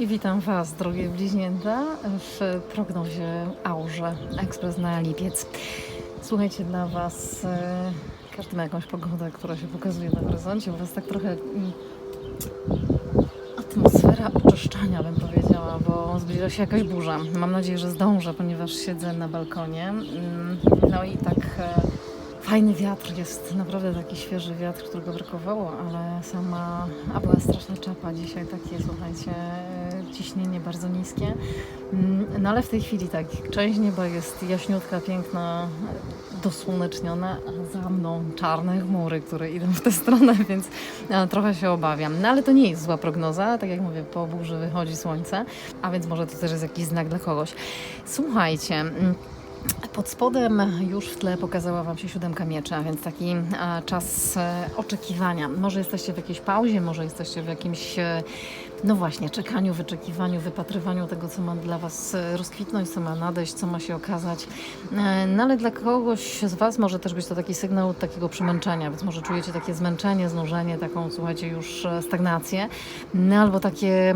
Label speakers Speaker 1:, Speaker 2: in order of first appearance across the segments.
Speaker 1: I witam Was, drogie bliźnięta, w prognozie Aurze Ekspres na lipiec. Słuchajcie, dla Was e, każdy ma jakąś pogodę, która się pokazuje na horyzoncie. U Was tak trochę mm, atmosfera oczyszczania, bym powiedziała, bo zbliża się jakaś burza. Mam nadzieję, że zdążę, ponieważ siedzę na balkonie. Mm, No i tak e, fajny wiatr jest, naprawdę taki świeży wiatr, którego brakowało, ale sama, a była straszna czapa dzisiaj, takie słuchajcie, ciśnienie bardzo niskie. Mm, No ale w tej chwili tak, część nieba jest jaśniutka, piękna, dosłoneczniona, a za mną czarne chmury, które idą w tę stronę, więc e, trochę się obawiam. No ale to nie jest zła prognoza, tak jak mówię, po burzy wychodzi słońce, a więc może to też jest jakiś znak dla kogoś. Słuchajcie, mm, pod spodem już w tle pokazała Wam się siódemka miecza, więc taki czas e, oczekiwania. Może jesteście w jakiejś pauzie, może jesteście w jakimś, e, no właśnie, czekaniu, wyczekiwaniu, wypatrywaniu tego, co ma dla Was e, rozkwitnąć, co ma nadejść, co ma się okazać. No ale dla kogoś z Was może też być to taki sygnał takiego przemęczenia, więc może czujecie takie zmęczenie, znużenie, taką, słuchajcie, już stagnację, no albo takie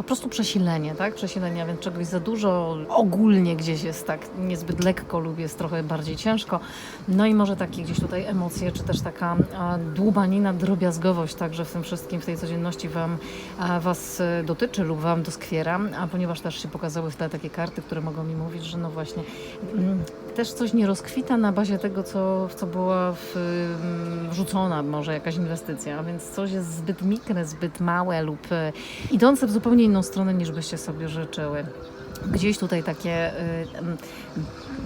Speaker 1: po prostu przesilenie, tak? Przesilenia, więc czegoś za dużo ogólnie gdzieś jest tak niezbyt lekko lub jest trochę bardziej ciężko. No i może takie gdzieś tutaj emocje, czy też taka a, dłubanina, drobiazgowość także w tym wszystkim, w tej codzienności wam, a, Was e, dotyczy lub Wam doskwiera, a ponieważ też się pokazały w tle takie karty, które mogą mi mówić, że no właśnie mm, też coś nie rozkwita na bazie tego, co, w co była w, mm, wrzucona może jakaś inwestycja, więc coś jest zbyt mikre, zbyt małe lub e, idące w zupełnie inną stronę niż byście sobie życzyły. Gdzieś tutaj takie y, mm,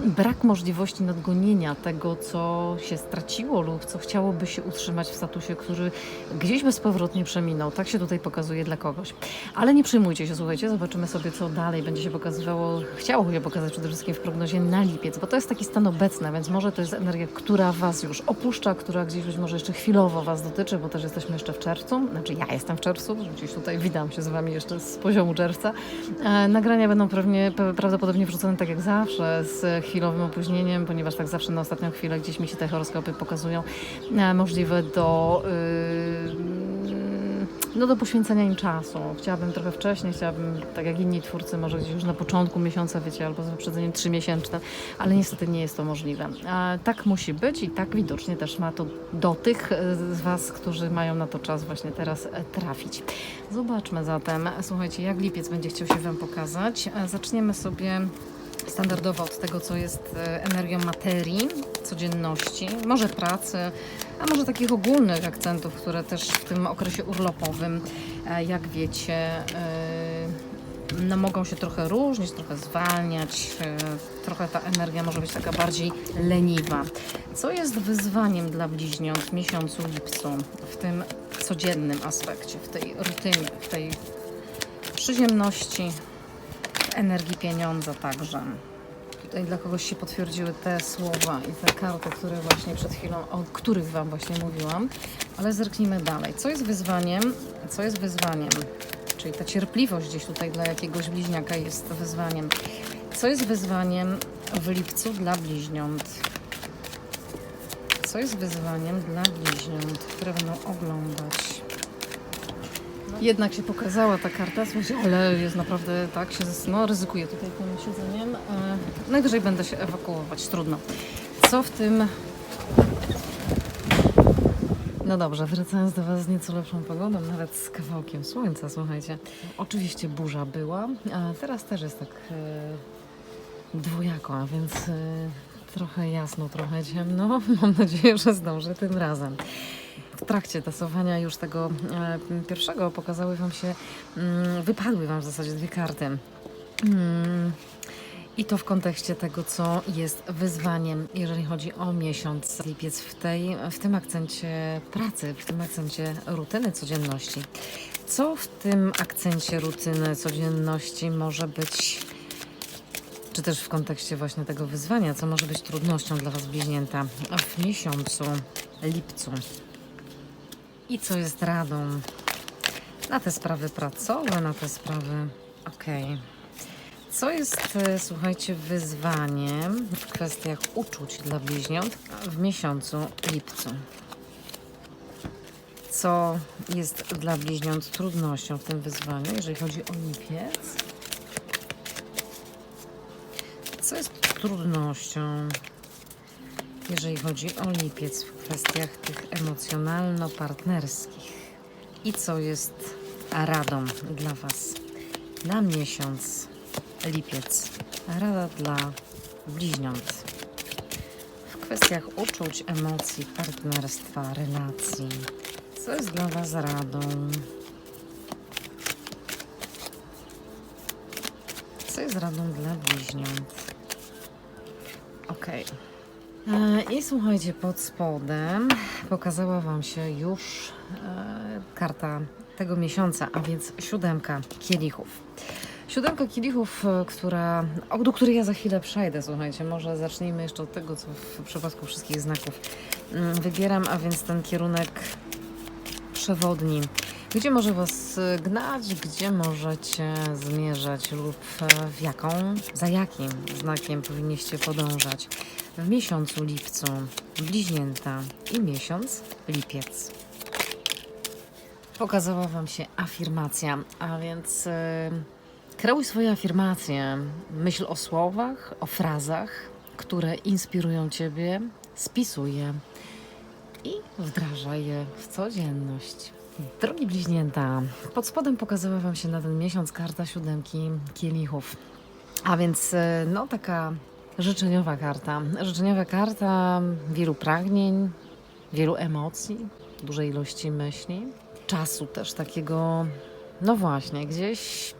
Speaker 1: brak możliwości nadgonienia tego, co się straciło lub co chciałoby się utrzymać w statusie, który gdzieś bezpowrotnie przeminął. Tak się tutaj pokazuje dla kogoś. Ale nie przejmujcie się, słuchajcie, zobaczymy sobie, co dalej będzie się pokazywało, chciało się pokazać przede wszystkim w prognozie na lipiec, bo to jest taki stan obecny, więc może to jest energia, która Was już opuszcza, która gdzieś być może jeszcze chwilowo Was dotyczy, bo też jesteśmy jeszcze w czerwcu, znaczy ja jestem w czerwcu, gdzieś tutaj witam się z Wami jeszcze z poziomu czerwca. E, nagrania będą pewnie, pe- prawdopodobnie wrzucone tak jak zawsze, z chwilowym opóźnieniem, ponieważ tak zawsze na ostatnią chwilę gdzieś mi się te horoskopy pokazują, e, możliwe do... Yy, no do poświęcenia im czasu. Chciałabym trochę wcześniej, chciałabym, tak jak inni twórcy, może gdzieś już na początku miesiąca, wiecie, albo z wyprzedzeniem trzymiesięcznym, ale niestety nie jest to możliwe. A tak musi być i tak widocznie też ma to do tych e, z Was, którzy mają na to czas właśnie teraz e, trafić. Zobaczmy zatem, słuchajcie, jak lipiec będzie chciał się Wam pokazać. E, Zaczniemy sobie standardowo od tego, co jest energią materii, codzienności, może pracy, a może takich ogólnych akcentów, które też w tym okresie urlopowym, e, jak wiecie, e, no mogą się trochę różnić, trochę zwalniać, e, trochę ta energia może być taka bardziej leniwa. Co jest wyzwaniem dla bliźniąt w miesiącu lipcu, w tym codziennym aspekcie, w tej rutynie, w tej przyziemności, energii pieniądza także. Tutaj dla kogoś się potwierdziły te słowa i te karty, które właśnie przed chwilą, o których Wam właśnie mówiłam. Ale zerknijmy dalej. Co jest wyzwaniem? Co jest wyzwaniem? Czyli ta cierpliwość gdzieś tutaj dla jakiegoś bliźniaka jest wyzwaniem. Co jest wyzwaniem w lipcu dla bliźniąt? Co jest wyzwaniem dla bliźniąt, które będą oglądać? Jednak się pokazała ta karta, słuchajcie, ale jest naprawdę tak, się no, ryzykuję tutaj tym siedzeniem. E, najwyżej będę się ewakuować, trudno. Co w tym... No dobrze, wracając do Was z nieco lepszą pogodą, nawet z kawałkiem słońca, słuchajcie. Oczywiście burza była, a teraz też jest tak e, dwojako, a więc e, trochę jasno, trochę ciemno. Mam nadzieję, że zdążę tym razem w trakcie tasowania już tego e, pierwszego pokazały Wam się, mm, wypadły Wam w zasadzie dwie karty. Mm, I to w kontekście tego, co jest wyzwaniem, jeżeli chodzi o miesiąc lipiec w, tej, w tym akcencie pracy, w tym akcencie rutyny codzienności. Co w tym akcencie rutyny codzienności może być czy też w kontekście właśnie tego wyzwania, co może być trudnością dla Was bliźnięta w miesiącu lipcu. I co jest radą na te sprawy pracowe, na te sprawy. Okej. Co jest, e, słuchajcie, wyzwaniem w kwestiach uczuć dla bliźniąt w miesiącu lipcu? co jest dla bliźniąt trudnością w tym wyzwaniu, jeżeli chodzi o lipiec. Co jest trudnością, jeżeli chodzi o lipiec w kwestiach tych emocjonalno-partnerskich? I co jest radą dla Was na miesiąc lipiec? Rada dla bliźniąt w kwestiach uczuć, emocji, partnerstwa, relacji. Co jest dla Was radą? Co jest radą dla bliźniąt? Okej. E, I słuchajcie, pod spodem pokazała Wam się już e, karta tego miesiąca, a więc siódemka kielichów. Siódemka kielichów, e, która, do której ja za chwilę przejdę, słuchajcie, może zacznijmy jeszcze od tego, co w przypadku wszystkich znaków mm, wybieram, a więc ten kierunek przewodni. Gdzie może Was e, gnać, gdzie możecie zmierzać lub e, w jaką, za jakim znakiem powinniście podążać w miesiącu lipcu, bliźnięta i miesiąc lipiec. Pokazała Wam się afirmacja, a więc e, kreuj swoje afirmacje. Myśl o słowach, o frazach, które inspirują Ciebie, spisuj je i wdrażaj je w codzienność. Drogi bliźnięta, pod spodem pokazała Wam się na ten miesiąc karta siódemki kielichów. A więc e, no taka życzeniowa karta. Życzeniowa karta wielu pragnień, wielu emocji, dużej ilości myśli, czasu też takiego, no właśnie, gdzieś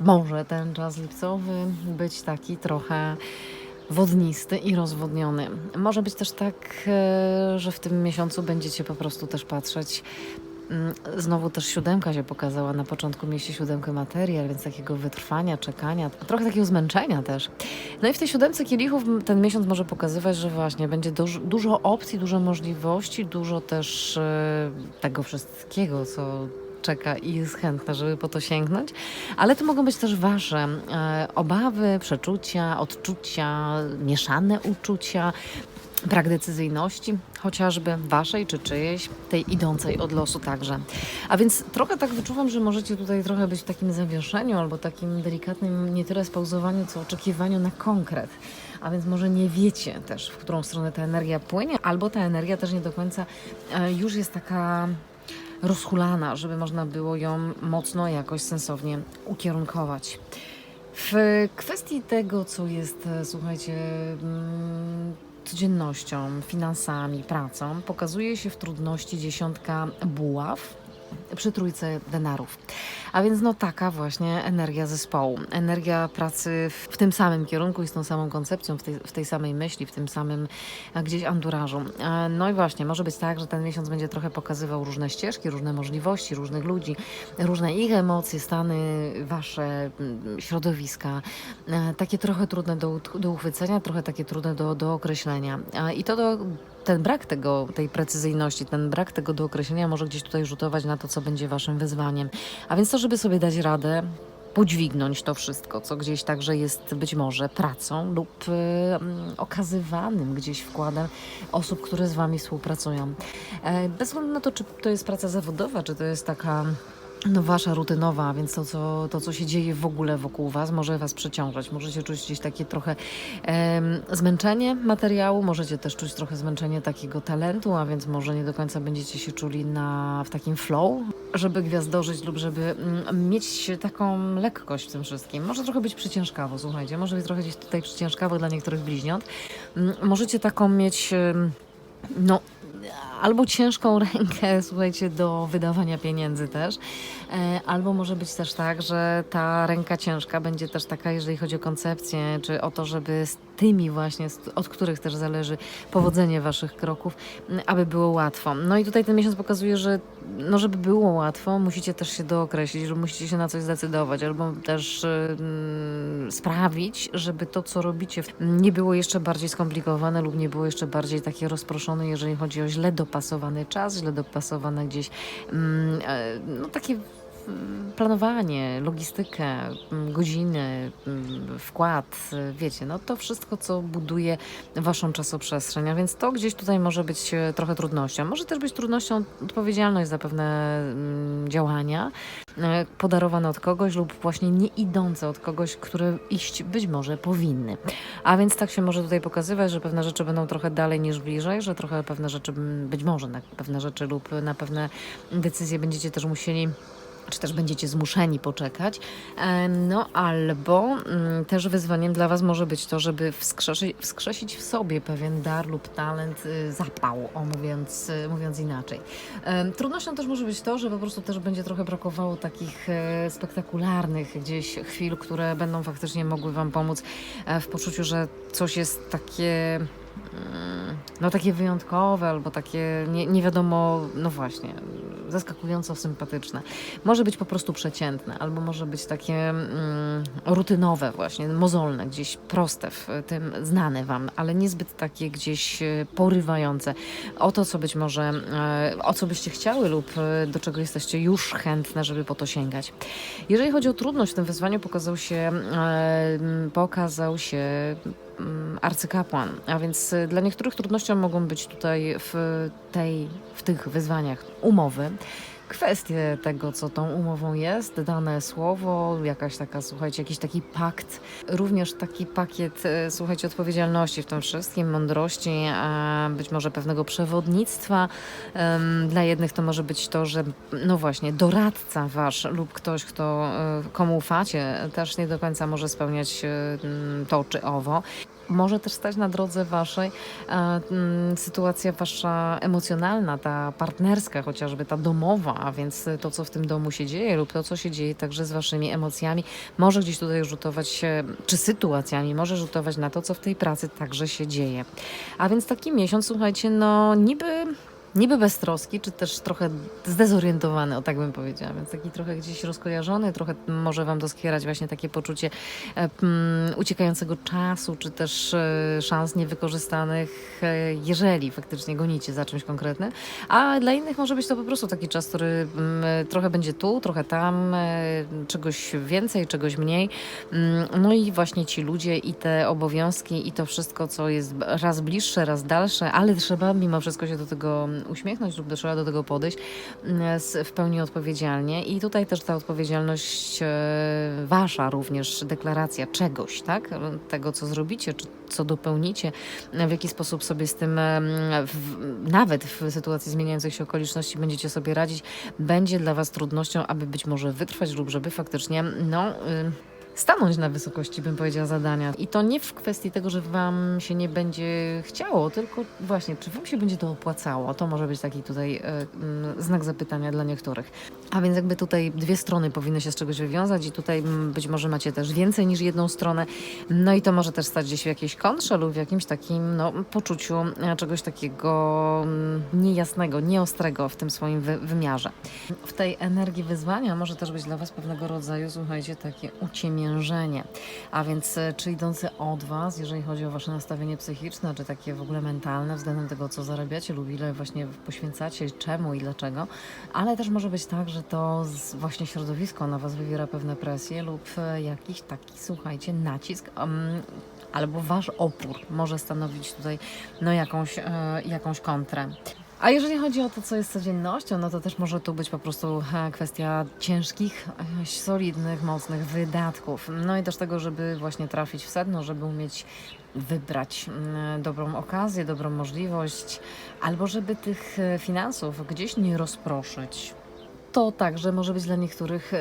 Speaker 1: może ten czas lipcowy być taki trochę wodnisty i rozwodniony. Może być też tak, e, że w tym miesiącu będziecie po prostu też patrzeć. Mm, Znowu też siódemka się pokazała. Na początku mieliście siódemkę materii, a więc takiego wytrwania, czekania, trochę takiego zmęczenia też. No i w tej siódemce kielichów ten miesiąc może pokazywać, że właśnie będzie dużo, dużo opcji, dużo możliwości, dużo też e, tego wszystkiego, co czeka i jest chętna, żeby po to sięgnąć. Ale to mogą być też Wasze e, obawy, przeczucia, odczucia, mieszane uczucia, brak decyzyjności, chociażby Waszej czy czyjejś, tej idącej od losu także. A więc trochę tak wyczuwam, że możecie tutaj trochę być w takim zawieszeniu albo takim delikatnym nie tyle spauzowaniu, co oczekiwaniu na konkret. A więc może nie wiecie też, w którą stronę ta energia płynie, albo ta energia też nie do końca e, już jest taka rozhulana, żeby można było ją mocno jakoś sensownie ukierunkować. W kwestii tego, co jest, e, słuchajcie, mm, codziennością, finansami, pracą, pokazuje się w trudności dziesiątka buław przy trójce denarów. A więc no taka właśnie energia zespołu, energia pracy w, tym samym kierunku i z tą samą koncepcją, w tej, w tej samej myśli, w tym samym e, gdzieś andurażu. E, No i właśnie, może być tak, że ten miesiąc będzie trochę pokazywał różne ścieżki, różne możliwości, różnych ludzi, różne ich emocje, stany, wasze mm, środowiska. E, Takie trochę trudne do, do uchwycenia, trochę takie trudne do, do określenia. I to do, ten brak tego, tej precyzyjności, ten brak tego do określenia może gdzieś tutaj rzutować na to, co będzie waszym wyzwaniem. A więc to, żeby sobie dać radę, podźwignąć to wszystko, co gdzieś także jest być może pracą lub y, mm, okazywanym gdzieś wkładem osób, które z wami współpracują. E, bez względu na to, czy to jest praca zawodowa, czy to jest taka no wasza rutynowa, więc to co, to, co się dzieje w ogóle wokół was, może was przeciążać. Możecie czuć gdzieś takie trochę zmęczenie materiału, możecie też czuć trochę zmęczenie takiego talentu, a więc może nie do końca będziecie się czuli na, w takim flow, żeby gwiazdożyć lub żeby mm, mieć taką lekkość w tym wszystkim. Może trochę być przyciężkawo, słuchajcie, może być trochę gdzieś tutaj przyciężkawo dla niektórych bliźniąt. Możecie taką mieć, no albo ciężką rękę, słuchajcie, do wydawania pieniędzy też, e, albo może być też tak, że ta ręka ciężka będzie też taka, jeżeli chodzi o koncepcję, czy o to, żeby z tymi właśnie, od których też zależy powodzenie waszych kroków, aby było łatwo. No i tutaj ten miesiąc pokazuje, że no, żeby było łatwo, musicie też się dookreślić, że musicie się na coś zdecydować, albo też mm, sprawić, żeby to, co robicie, nie było jeszcze bardziej skomplikowane lub nie było jeszcze bardziej takie rozproszone, jeżeli chodzi o źle dopasowany czas, źle dopasowane gdzieś mm, e, no, takie planowanie, logistykę, mm, godziny, mm, wkład, wiecie, no to wszystko, co buduje waszą czasoprzestrzeń, a więc to gdzieś tutaj może być e, trochę trudnością. Może też być trudnością odpowiedzialność za pewne mm, działania e, podarowane od kogoś lub właśnie nie idące od kogoś, które iść być może powinny. A więc tak się może tutaj pokazywać, że pewne rzeczy będą trochę dalej niż bliżej, że trochę pewne rzeczy, być może na pewne rzeczy lub na pewne decyzje będziecie też musieli czy też będziecie zmuszeni poczekać. E, No albo mm, też wyzwaniem dla Was może być to, żeby wskrzesić, wskrzesić w sobie pewien dar lub talent, y, zapał, o mówiąc, y, mówiąc inaczej. Em, Trudnością też może być to, że po prostu też będzie trochę brakowało takich e, spektakularnych gdzieś chwil, które będą faktycznie mogły Wam pomóc e, w poczuciu, że coś jest takie no takie wyjątkowe albo takie nie, nie wiadomo, no właśnie, zaskakująco sympatyczne. Może być po prostu przeciętne, albo może być takie mm, rutynowe właśnie, mozolne, gdzieś proste w tym, znane Wam, ale niezbyt takie gdzieś e, porywające o to, co być może, e, o co byście chciały lub e, do czego jesteście już chętne, żeby po to sięgać. Jeżeli chodzi o trudność w tym wyzwaniu, pokazał się, pokazał się arcykapłan, a więc y, dla niektórych trudnością mogą być tutaj w tej, w tych wyzwaniach umowy. Kwestie tego, co tą umową jest, dane słowo, jakaś taka, słuchajcie, jakiś taki pakt, również taki pakiet, e, słuchajcie, odpowiedzialności w tym wszystkim, mądrości, a być może pewnego przewodnictwa. Dla jednych to może być to, że no właśnie, doradca wasz lub ktoś, kto, e, komu ufacie, też nie do końca może spełniać e, to czy owo. Może też stać na drodze waszej e, mm, sytuacja wasza emocjonalna, ta partnerska, chociażby ta domowa, a więc to, co w tym domu się dzieje, lub to, co się dzieje także z waszymi emocjami, może gdzieś tutaj rzutować czy sytuacjami, może rzutować na to, co w tej pracy także się dzieje. A więc taki miesiąc, słuchajcie, no niby. Niby beztroski, czy też trochę zdezorientowany, o tak bym powiedziała, więc taki trochę gdzieś rozkojarzony, trochę może Wam doskwierać właśnie takie poczucie mm, uciekającego czasu, czy też e, szans niewykorzystanych, e, jeżeli faktycznie gonicie za czymś konkretnym. A dla innych może być to po prostu taki czas, który mm, trochę będzie tu, trochę tam, e, czegoś więcej, czegoś mniej. Mm, No i właśnie ci ludzie i te obowiązki i to wszystko, co jest raz bliższe, raz dalsze, ale trzeba mimo wszystko się do tego uśmiechnąć lub trzeba do tego podejść mm, w pełni odpowiedzialnie. I tutaj też ta odpowiedzialność e, wasza również, deklaracja czegoś, tak? Tego, co zrobicie, czy co dopełnicie, w jaki sposób sobie z tym, w, nawet w sytuacji zmieniających się okoliczności będziecie sobie radzić, będzie dla was trudnością, aby być może wytrwać lub żeby faktycznie, no... Y, stanąć na wysokości, bym powiedziała, zadania. I to nie w kwestii tego, że Wam się nie będzie chciało, tylko właśnie, czy Wam się będzie to opłacało. To może być taki tutaj e, mm, znak zapytania dla niektórych. A więc jakby tutaj dwie strony powinny się z czegoś wywiązać i tutaj mm, być może macie też więcej niż jedną stronę. No i to może też stać gdzieś w jakiejś kontrze lub w jakimś takim no, poczuciu e, czegoś takiego mm, niejasnego, nieostrego w tym swoim wy wymiarze. W tej energii wyzwania może też być dla Was pewnego rodzaju, słuchajcie, takie A więc e, czy idące od Was, jeżeli chodzi o Wasze nastawienie psychiczne, czy takie w ogóle mentalne względem tego, co zarabiacie lub ile właśnie poświęcacie, czemu i dlaczego, ale też może być tak, że to właśnie środowisko na Was wywiera pewne presje lub e, jakiś taki, słuchajcie, nacisk. em, Albo wasz opór może stanowić tutaj no, jakąś, e, jakąś kontrę. A jeżeli chodzi o to, co jest codziennością, no to też może tu być po prostu e, kwestia ciężkich, e, solidnych, mocnych wydatków. No i też tego, żeby właśnie trafić w sedno, żeby umieć wybrać dobrą okazję, dobrą możliwość, albo żeby tych e, finansów gdzieś nie rozproszyć. To także może być dla niektórych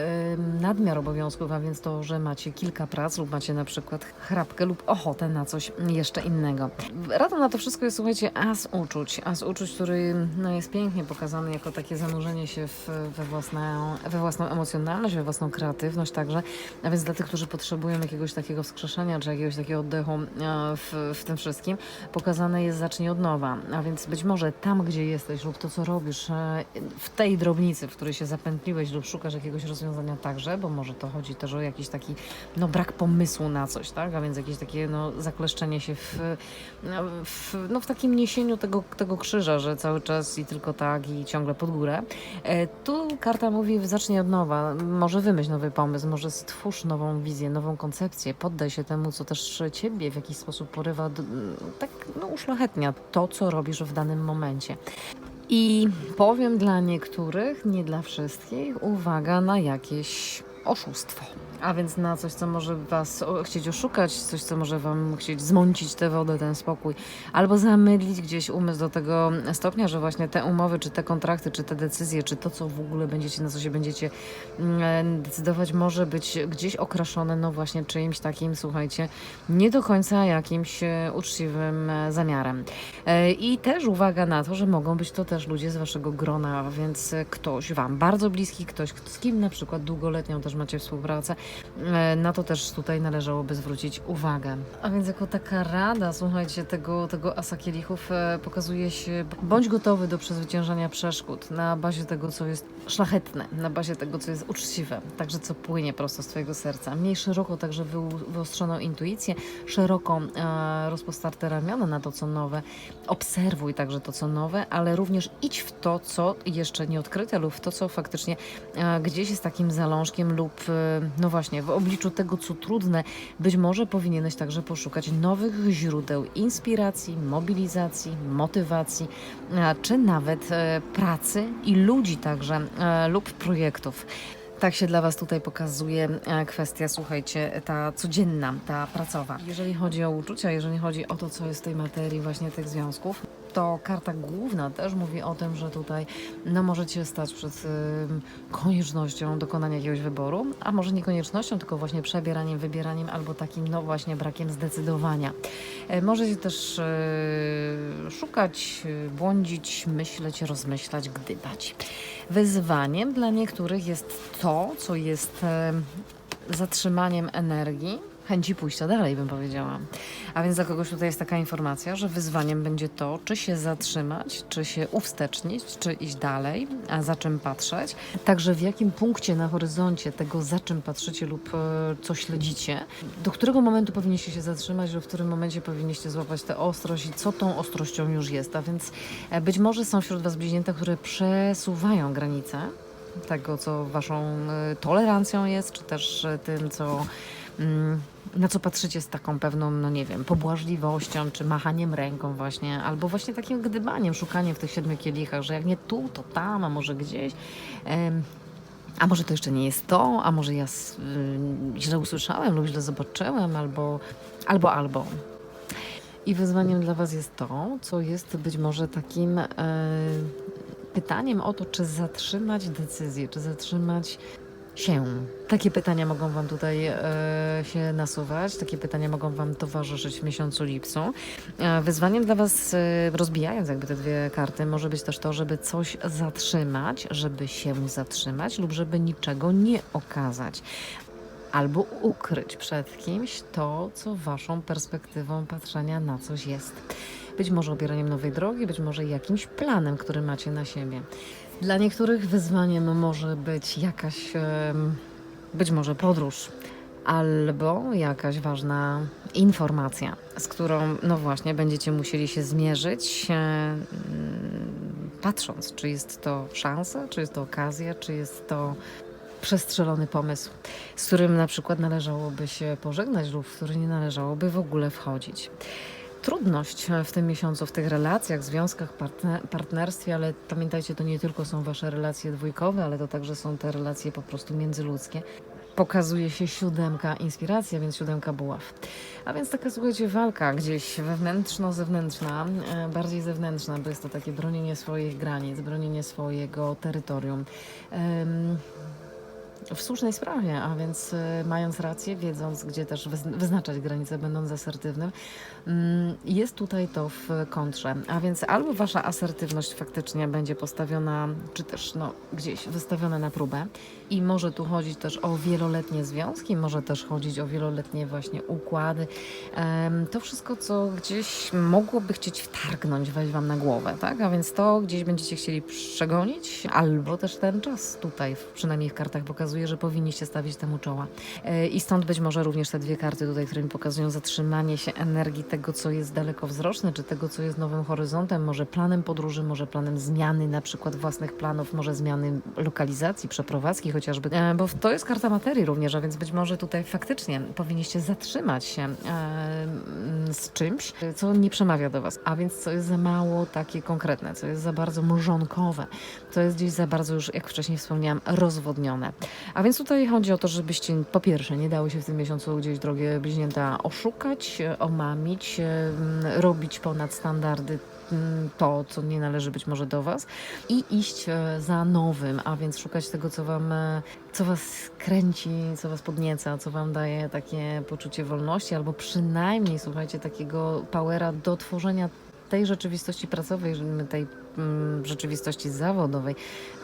Speaker 1: nadmiar obowiązków, a więc to, że macie kilka prac lub macie na przykład chrapkę lub ochotę na coś jeszcze innego. Radą na to wszystko jest, słuchajcie, as uczuć. As uczuć, który no, jest pięknie pokazany jako takie zanurzenie się w, we, własną, we własną emocjonalność, we własną kreatywność także. A więc dla tych, którzy potrzebują jakiegoś takiego wskrzeszenia, czy jakiegoś takiego oddechu e, w, w tym wszystkim, pokazane jest zacznij od nowa. A więc być może tam, gdzie jesteś lub to, co robisz, e, w tej drobnicy, w której się się zapętliłeś lub szukasz jakiegoś rozwiązania także, bo może to chodzi też o jakiś taki no, brak pomysłu na coś, tak? A więc jakieś takie no, zakleszczenie się w, no, w, no, w takim niesieniu tego, tego krzyża, że cały czas i tylko tak i ciągle pod górę. E, tu karta mówi, zacznij od nowa, może wymyśl nowy pomysł, może stwórz nową wizję, nową koncepcję, poddaj się temu, co też Ciebie w jakiś sposób porywa, tak no, uszlachetnia to, co robisz w danym momencie. I powiem dla niektórych, nie dla wszystkich, uwaga na jakieś oszustwo. A więc na coś, co może Was chcieć oszukać, coś, co może Wam chcieć zmącić tę wodę, ten spokój, albo zamydlić gdzieś umysł do tego stopnia, że właśnie te umowy, czy te kontrakty, czy te decyzje, czy to, co w ogóle będziecie, na co się będziecie mm, decydować, może być gdzieś okraszone, no właśnie czyimś takim, słuchajcie, nie do końca jakimś e, uczciwym e, zamiarem. E, I też uwaga na to, że mogą być to też ludzie z waszego grona, więc ktoś wam bardzo bliski, ktoś z kim na przykład długoletnią też macie współpracę, na to też tutaj należałoby zwrócić uwagę. A więc jako taka rada, słuchajcie, tego, tego asa kielichów e, pokazuje się, bądź gotowy do przezwyciężania przeszkód na bazie tego, co jest szlachetne, na bazie tego, co jest uczciwe, także co płynie prosto z twojego serca. Miej szeroko także wy- wyostrzoną intuicję, szeroko e, rozpostarte ramiona na to, co nowe. Obserwuj także to, co nowe, ale również idź w to, co jeszcze nieodkryte lub w to, co faktycznie e, gdzieś jest takim zalążkiem lub, e, no właśnie, w obliczu tego, co trudne, być może powinieneś także poszukać nowych źródeł inspiracji, mobilizacji, motywacji, e, czy nawet e, pracy i ludzi także e, lub projektów. Tak się dla Was tutaj pokazuje kwestia, słuchajcie, ta codzienna, ta pracowa. Jeżeli chodzi o uczucia, jeżeli chodzi o to, co jest w tej materii właśnie tych związków, to karta główna też mówi o tym, że tutaj no, możecie stać przed koniecznością dokonania jakiegoś wyboru, a może nie koniecznością, tylko właśnie przebieraniem, wybieraniem albo takim, no właśnie, brakiem zdecydowania. E, Możecie też e, szukać, e, błądzić, myśleć, rozmyślać, gdybać. Wyzwaniem dla niektórych jest to, co jest zatrzymaniem energii, chęci pójścia dalej, bym powiedziała. A więc dla kogoś tutaj jest taka informacja, że wyzwaniem będzie to, czy się zatrzymać, czy się uwstecznić, czy iść dalej, a za czym patrzeć. Także w jakim punkcie na horyzoncie tego, za czym patrzycie lub e, co śledzicie, do którego momentu powinniście się zatrzymać, lub w którym momencie powinniście złapać tę ostrość i co tą ostrością już jest. A więc e, być może są wśród Was bliźnięta, które przesuwają granice tego, co Waszą e, tolerancją jest, czy też tym, co mm, na co patrzycie z taką pewną, no nie wiem, pobłażliwością, czy machaniem ręką właśnie, albo właśnie takim gdybaniem, szukaniem w tych siedmiu kielichach, że jak nie tu, to tam, a może gdzieś. A może to jeszcze nie jest to, a może ja s- y, źle usłyszałem lub źle zobaczyłem, albo, albo, albo. I wyzwaniem dla Was jest to, co jest być może takim e, pytaniem o to, czy zatrzymać decyzję, czy zatrzymać się. Takie pytania mogą Wam tutaj e, się nasuwać, takie pytania mogą Wam towarzyszyć w miesiącu lipcu. E, wyzwaniem dla Was, e, rozbijając jakby te dwie karty, może być też to, żeby coś zatrzymać, żeby się zatrzymać lub żeby niczego nie okazać. Albo ukryć przed kimś to, co Waszą perspektywą patrzenia na coś jest. Być może obieraniem nowej drogi, być może jakimś planem, który macie na siebie. Dla niektórych wyzwaniem może być jakaś, być może podróż, albo jakaś ważna informacja, z którą, no właśnie, będziecie musieli się zmierzyć, e, patrząc, czy jest to szansa, czy jest to okazja, czy jest to przestrzelony pomysł, z którym na przykład należałoby się pożegnać lub w który nie należałoby w ogóle wchodzić trudność w tym miesiącu, w tych relacjach, związkach, partner, partnerstwie, ale pamiętajcie, to nie tylko są wasze relacje dwójkowe, ale to także są te relacje po prostu międzyludzkie. Pokazuje się siódemka inspiracja, więc siódemka buław. A więc taka, słuchajcie, walka gdzieś wewnętrzno-zewnętrzna, e, bardziej zewnętrzna, bo jest to takie bronienie swoich granic, bronienie swojego terytorium. Em, w słusznej sprawie, a więc e, mając rację, wiedząc, gdzie też wyz- wyznaczać granice, będąc asertywnym, mm, jest tutaj to w kontrze. A więc albo wasza asertywność faktycznie będzie postawiona, czy też no, gdzieś wystawiona na próbę i może tu chodzić też o wieloletnie związki, może też chodzić o wieloletnie właśnie układy. To wszystko, co gdzieś mogłoby chcieć wtargnąć, wejść wam na głowę, tak? A więc to gdzieś będziecie chcieli przegonić, albo też ten czas tutaj, przynajmniej w kartach pokazuje, że powinniście stawić temu czoła. E, I stąd być może również te dwie karty tutaj, które mi pokazują zatrzymanie się energii tego, co jest dalekowzroczne, czy tego, co jest nowym horyzontem, może planem podróży, może planem zmiany na przykład własnych planów, może zmiany lokalizacji, przeprowadzki chociażby, E, bo to jest karta materii również, a więc być może tutaj faktycznie powinniście zatrzymać się e, z czymś, co nie przemawia do Was, a więc co jest za mało takie konkretne, co jest za bardzo mrzonkowe, co jest gdzieś za bardzo już, jak wcześniej wspomniałam, rozwodnione. A więc tutaj chodzi o to, żebyście po pierwsze nie dały się w tym miesiącu gdzieś drogie bliźnięta oszukać, omamić, mm, robić ponad standardy mm, to, co nie należy być może do Was i iść e, za nowym, a więc szukać tego, co Wam, e, co Was kręci, co Was podnieca, co Wam daje takie poczucie wolności, albo przynajmniej, słuchajcie, takiego powera do tworzenia tej rzeczywistości pracowej, tej rzeczywistości zawodowej,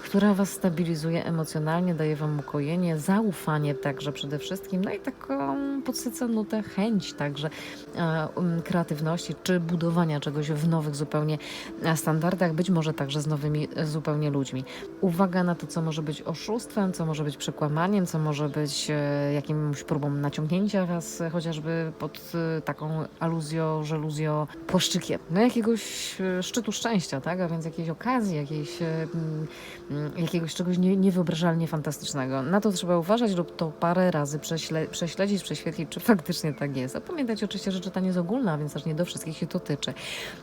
Speaker 1: która Was stabilizuje emocjonalnie, daje Wam ukojenie, zaufanie także przede wszystkim, no i taką podsyca nutę chęć także e, um, kreatywności, czy budowania czegoś w nowych zupełnie e, standardach, być może także z nowymi e, zupełnie ludźmi. Uwaga na to, co może być oszustwem, co może być przekłamaniem, co może być jakimś próbą naciągnięcia Was chociażby pod taką aluzjo, żeluzjo, płaszczykiem. No jakiegoś szczytu szczęścia, tak? A więc jakiejś okazji, jakiejś, e, mm, mm, jakiegoś czegoś nie, niewyobrażalnie fantastycznego. Na to trzeba uważać lub to parę razy prześle, prześledzić, prześwietlić, czy faktycznie tak jest. A pamiętajcie oczywiście, że czytanie jest ogólne, a więc też nie do wszystkich się to tyczy.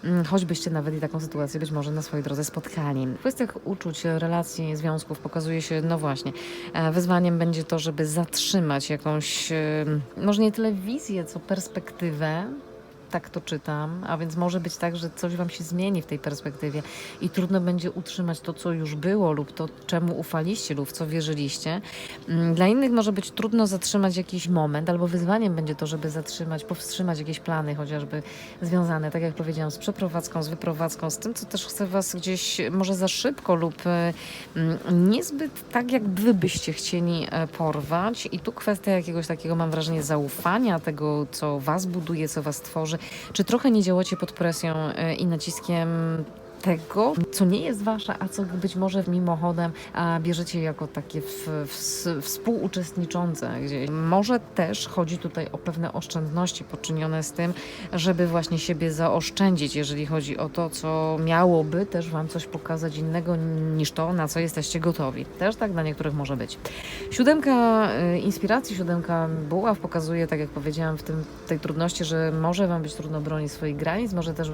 Speaker 1: Mm, Choćbyście nawet i taką sytuację być może na swojej drodze spotkali. W kwestiach uczuć, relacji, związków pokazuje się, no właśnie, e, wyzwaniem będzie to, żeby zatrzymać jakąś, e, może nie tyle wizję, co perspektywę, tak to czytam, a więc może być tak, że coś Wam się zmieni w tej perspektywie i trudno będzie utrzymać to, co już było lub to, czemu ufaliście lub w co wierzyliście. Mm, Dla innych może być trudno zatrzymać jakiś moment, albo wyzwaniem będzie to, żeby zatrzymać, powstrzymać jakieś plany, chociażby związane, tak jak powiedziałam, z przeprowadzką, z wyprowadzką, z tym, co też chce Was gdzieś może za szybko lub e, mm, niezbyt tak, jak Wy byście chcieli e, porwać. I tu kwestia jakiegoś takiego, mam wrażenie, zaufania, tego, co Was buduje, co Was tworzy. Czy trochę nie działacie pod presją e, i naciskiem tego, co nie jest wasze, a co być może mimochodem a bierzecie jako takie w, w, współuczestniczące gdzieś. Może też chodzi tutaj o pewne oszczędności poczynione z tym, żeby właśnie siebie zaoszczędzić, jeżeli chodzi o to, co miałoby też wam coś pokazać innego niż to, na co jesteście gotowi. Też tak dla niektórych może być. Siódemka y, inspiracji, siódemka buław pokazuje, tak jak powiedziałam, w tym, tej trudności, że może wam być trudno bronić swoich granic, może też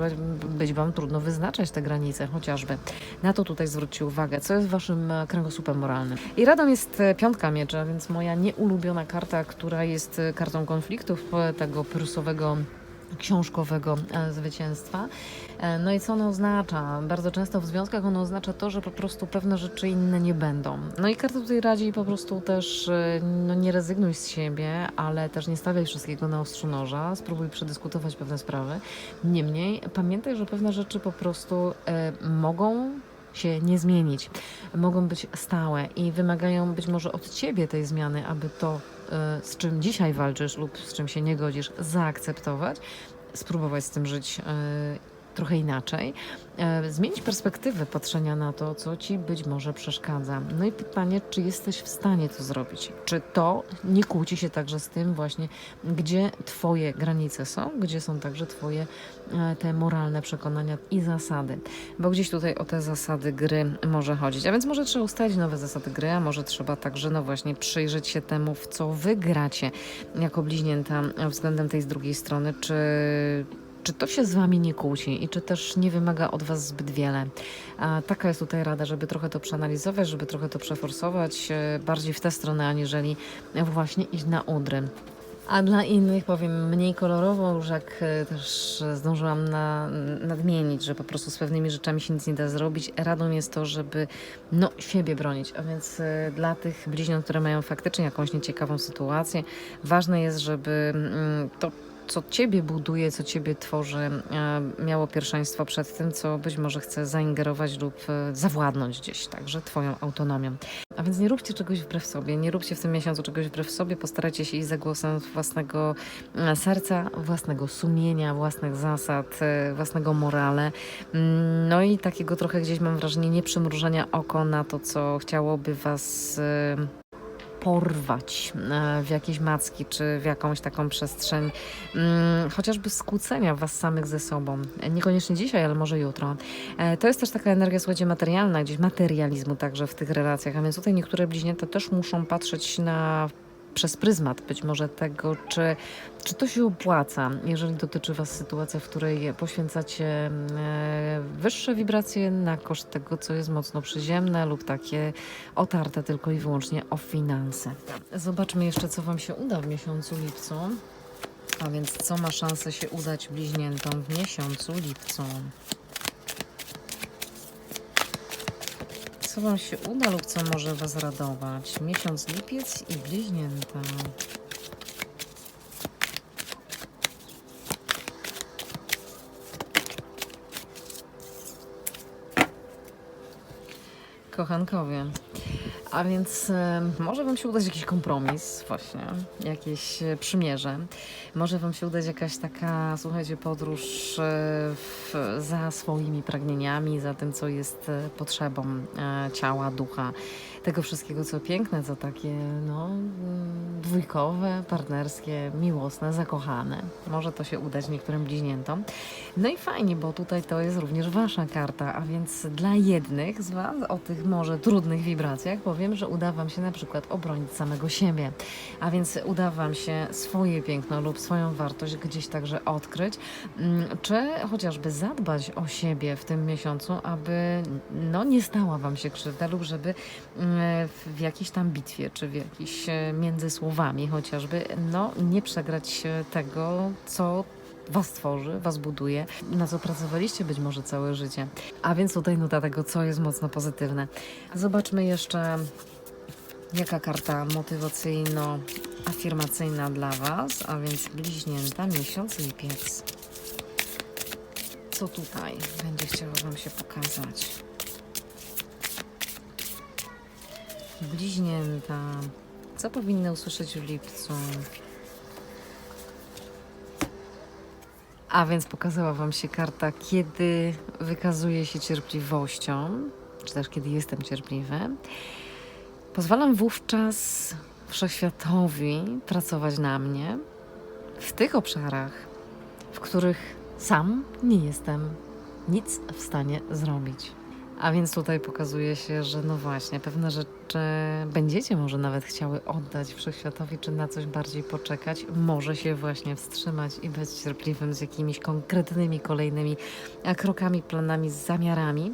Speaker 1: być wam trudno wyznaczać te granice, chociażby. Na to tutaj zwróćcie uwagę, co jest waszym e, kręgosłupem moralnym. I radą jest e, piątka miecza, więc moja nieulubiona karta, która jest e, kartą konfliktów, tego prusowego książkowego e, zwycięstwa. E, No i co ono oznacza? Bardzo często w związkach ono oznacza to, że po prostu pewne rzeczy inne nie będą. No i karta tutaj radzi po prostu też e, no nie rezygnuj z siebie, ale też nie stawiaj wszystkiego na ostrzu noża, spróbuj przedyskutować pewne sprawy. Niemniej pamiętaj, że pewne rzeczy po prostu e, mogą się nie zmienić, mogą być stałe i wymagają być może od ciebie tej zmiany, aby to, z czym dzisiaj walczysz lub z czym się nie godzisz, zaakceptować, spróbować z tym żyć e, trochę inaczej, e, zmienić perspektywę patrzenia na to, co ci być może przeszkadza. No i pytanie, czy jesteś w stanie to zrobić? Czy to nie kłóci się także z tym właśnie, gdzie twoje granice są, gdzie są także twoje e, te moralne przekonania i zasady. Bo gdzieś tutaj o te zasady gry może chodzić. A więc może trzeba ustalić nowe zasady gry, a może trzeba także, no właśnie, przyjrzeć się temu, w co wy gracie jako bliźnięta względem tej z drugiej strony, czy czy to się z Wami nie kłóci i czy też nie wymaga od Was zbyt wiele? Taka jest tutaj rada, żeby trochę to przeanalizować, żeby trochę to przeforsować e, bardziej w tę stronę, aniżeli właśnie iść na udry. A dla innych powiem mniej kolorowo, już jak e, też zdążyłam na, nadmienić, że po prostu z pewnymi rzeczami się nic nie da zrobić. Radą jest to, żeby no, siebie bronić. A więc e, dla tych bliźniąt, które mają faktycznie jakąś nieciekawą sytuację, ważne jest, żeby mm, to co ciebie buduje, co ciebie tworzy, e, miało pierwszeństwo przed tym, co być może chce zaingerować lub e, zawładnąć gdzieś, także twoją autonomią. A więc nie róbcie czegoś wbrew sobie, nie róbcie w tym miesiącu czegoś wbrew sobie, postarajcie się iść za głosem własnego e, serca, własnego sumienia, własnych zasad, własnego morale. Mm, No i takiego trochę gdzieś mam wrażenie nieprzymrużenia oko na to, co chciałoby was porwać e, w jakieś macki, czy w jakąś taką przestrzeń, mm, chociażby skłócenia was samych ze sobą. Niekoniecznie dzisiaj, ale może jutro. E, To jest też taka energia, słuchajcie, materialna, gdzieś materializmu także w tych relacjach, a więc tutaj niektóre bliźnięta też muszą patrzeć na przez pryzmat być może tego, czy, czy to się opłaca, jeżeli dotyczy Was sytuacja, w której poświęcacie e, wyższe wibracje na koszt tego, co jest mocno przyziemne lub takie otarte tylko i wyłącznie o finanse. Zobaczmy jeszcze, co Wam się uda w miesiącu lipcu. A więc co ma szansę się udać bliźniętom w miesiącu lipcu? Co Wam się uda lub co może Was radować? Miesiąc lipiec i bliźnięta. Kochankowie. A więc może Wam się udać jakiś kompromis, właśnie, jakieś e, przymierze. Może Wam się udać jakaś taka, słuchajcie, podróż e, w, za swoimi pragnieniami, za tym, co jest e, potrzebą ciała, ducha, tego wszystkiego, co piękne, co takie, no, mm, dwójkowe, partnerskie, miłosne, zakochane. Może to się udać niektórym bliźniętom. No i fajnie, bo tutaj to jest również Wasza karta, a więc dla jednych z Was o tych może trudnych wibracjach powiem, że uda Wam się na przykład obronić samego siebie, a więc uda Wam się swoje piękno lub swoją wartość gdzieś także odkryć, mm, czy chociażby zadbać o siebie w tym miesiącu, aby no, nie stała Wam się krzywda lub żeby mm, w jakiejś tam bitwie, czy w jakiś e, między słowami chociażby, no nie przegrać e, tego, co Was tworzy, Was buduje, na co pracowaliście być może całe życie. A więc tutaj nuta tego, co jest mocno pozytywne. Zobaczmy jeszcze, jaka karta motywacyjno-afirmacyjna dla Was, a więc bliźnięta, miesiąc lipiec. Co tutaj będzie chciało Wam się pokazać? Bliźnięta. Co powinny usłyszeć w lipcu? A więc pokazała Wam się karta, kiedy wykazuję się cierpliwością, czy też kiedy jestem cierpliwy. Pozwalam wówczas wszechświatowi pracować na mnie w tych obszarach, w których sam nie jestem nic w stanie zrobić. A więc tutaj pokazuje się, że no właśnie, pewne rzeczy będziecie może nawet chciały oddać wszechświatowi, czy na coś bardziej poczekać. Może się właśnie wstrzymać i być cierpliwym z jakimiś konkretnymi kolejnymi krokami, planami, zamiarami.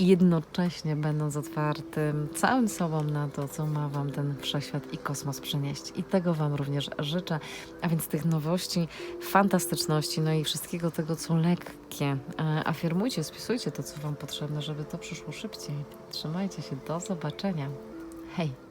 Speaker 1: I jednocześnie będąc otwartym całym sobą na to, co ma Wam ten wszechświat i kosmos przynieść. I tego Wam również życzę. A więc tych nowości, fantastyczności, no i wszystkiego tego, co lekkie. E, Afirmujcie, spisujcie to, co Wam potrzebne, żeby to przyszło szybciej. Trzymajcie się, do zobaczenia. Hej!